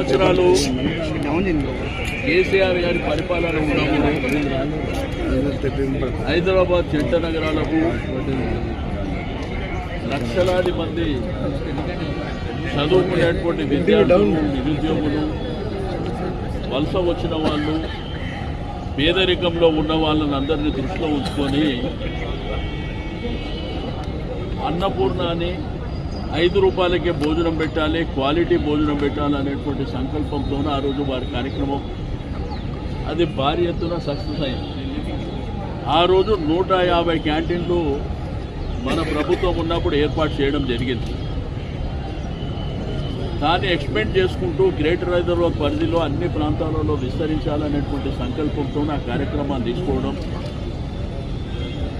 సంవత్సరాలు కేసీఆర్ గారి పరిపాలన హైదరాబాద్ జంట నగరాలకు లక్షలాది మంది చదువుకునేటువంటి విద్యార్థులు నిరుద్యోగులు వలస వచ్చిన వాళ్ళు పేదరికంలో ఉన్న వాళ్ళని అందరినీ దృష్టిలో ఉంచుకొని అన్నపూర్ణ అని ఐదు రూపాయలకే భోజనం పెట్టాలి క్వాలిటీ భోజనం పెట్టాలి అనేటువంటి సంకల్పంతో ఆ రోజు వారి కార్యక్రమం. అది భారీ ఎత్తున సక్సెస్ అయింది. ఆ రోజు నూట యాభై క్యాంటీన్లు మన ప్రభుత్వం ఉన్నప్పుడు ఏర్పాటు చేయడం జరిగింది. దాన్ని ఎక్స్పెండ్ చేసుకుంటూ గ్రేటర్ హైదరాబాద్ పరిధిలో అన్ని ప్రాంతాలలో విస్తరించాలనేటువంటి సంకల్పంతో ఆ కార్యక్రమాన్ని తీసుకోవడం.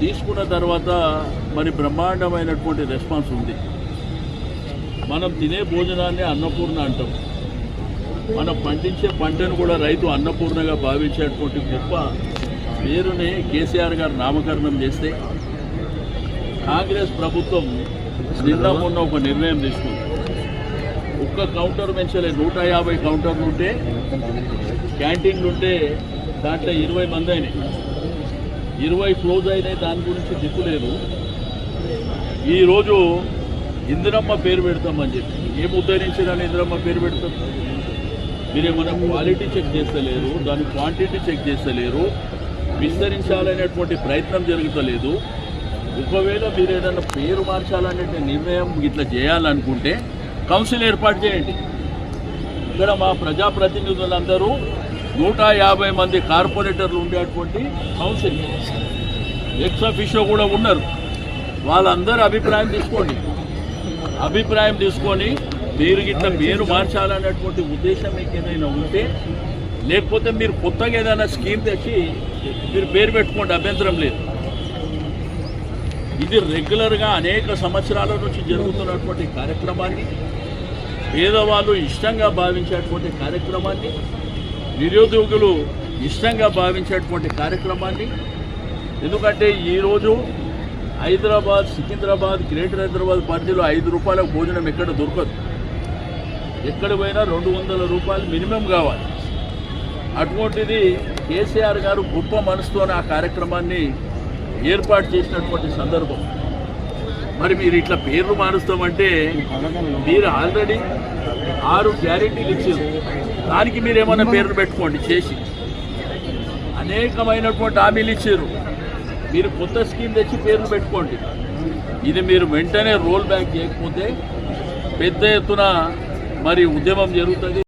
తీసుకున్న తర్వాత మరి బ్రహ్మాండమైనటువంటి రెస్పాన్స్ ఉంది. మనం తినే భోజనాన్ని అన్నపూర్ణ అంటాం. మనం పండించే పంటను కూడా రైతు అన్నపూర్ణగా భావించేటువంటి గొప్ప పేరుని కేసీఆర్ గారు నామకరణం చేస్తే కాంగ్రెస్ ప్రభుత్వం నిన్న మొన్న ఒక నిర్ణయం తీసుకుంది. ఒక్క కౌంటర్ పెంచలే నూట యాభై కౌంటర్లు ఉంటే క్యాంటీన్లు ఉంటే దాంట్లో ఇరవై మంది అయినాయి. ఇరవై క్లోజ్ అయినాయి దాని గురించి దిక్కు లేదు. ఈరోజు ఇందిరమ్మ పేరు పెడతామని చెప్పి. ఏం ఉద్ధరించడానికి ఇందిరమ్మ పేరు పెడతాం? మీరేమైనా క్వాలిటీ చెక్ చేస్తలేరు దాని క్వాంటిటీ చెక్ చేస్తలేరు విస్తరించాలనేటువంటి ప్రయత్నం జరుగుతలేదు. ఒకవేళ మీరు ఏదైనా పేరు మార్చాలనే నిర్ణయం ఇట్లా చేయాలనుకుంటే కౌన్సిల్ ఏర్పాటు చేయండి. ఇక్కడ మా ప్రజాప్రతినిధులందరూ నూట యాభై మంది కార్పొరేటర్లు ఉండేటువంటి కౌన్సిల్ ఎక్స్ అఫీషియో కూడా ఉన్నారు. వాళ్ళందరూ అభిప్రాయం తీసుకోండి. అభిప్రాయం తీసుకొని పేరు గిట్ల పేరు మార్చాలనేటువంటి ఉద్దేశం మీకు ఏదైనా ఉంటే లేకపోతే మీరు కొత్తగా ఏదైనా స్కీమ్ తెచ్చి మీరు పేరు పెట్టుకోండి అభ్యంతరం లేదు. ఇది రెగ్యులర్గా అనేక సంవత్సరాల నుంచి జరుగుతున్నటువంటి కార్యక్రమాన్ని పేదవాళ్ళు ఇష్టంగా భావించేటువంటి కార్యక్రమాన్ని నిరుద్యోగులు ఇష్టంగా భావించేటువంటి కార్యక్రమాన్ని ఎందుకంటే ఈరోజు హైదరాబాద్ సికింద్రాబాద్ గ్రేటర్ హైదరాబాద్ పరిధిలో ఐదు రూపాయల భోజనం ఎక్కడ దొరకదు. ఎక్కడ పోయినా రెండు వందల రూపాయలు మినిమం కావాలి. అటువంటిది కేసీఆర్ గారు గొప్ప మనసుతోనే ఆ కార్యక్రమాన్ని ఏర్పాటు చేసినటువంటి సందర్భం. మరి మీరు ఇట్లా పేర్లు మారుస్తామంటే మీరు ఆల్రెడీ ఆరు గ్యారెంటీలు ఇచ్చారు. దానికి మీరు ఏమైనా పేర్లు పెట్టుకోండి చేసి. అనేకమైనటువంటి హామీలు ఇచ్చారు. మీరు కొత్త స్కీమ్ తెచ్చి పేర్లు పెట్టుకోండి. ఇది మీరు వెంటనే రోల్ బ్యాక్ చేయకపోతే పెద్ద ఎత్తున మరి ఉద్యమం జరుగుతుంది.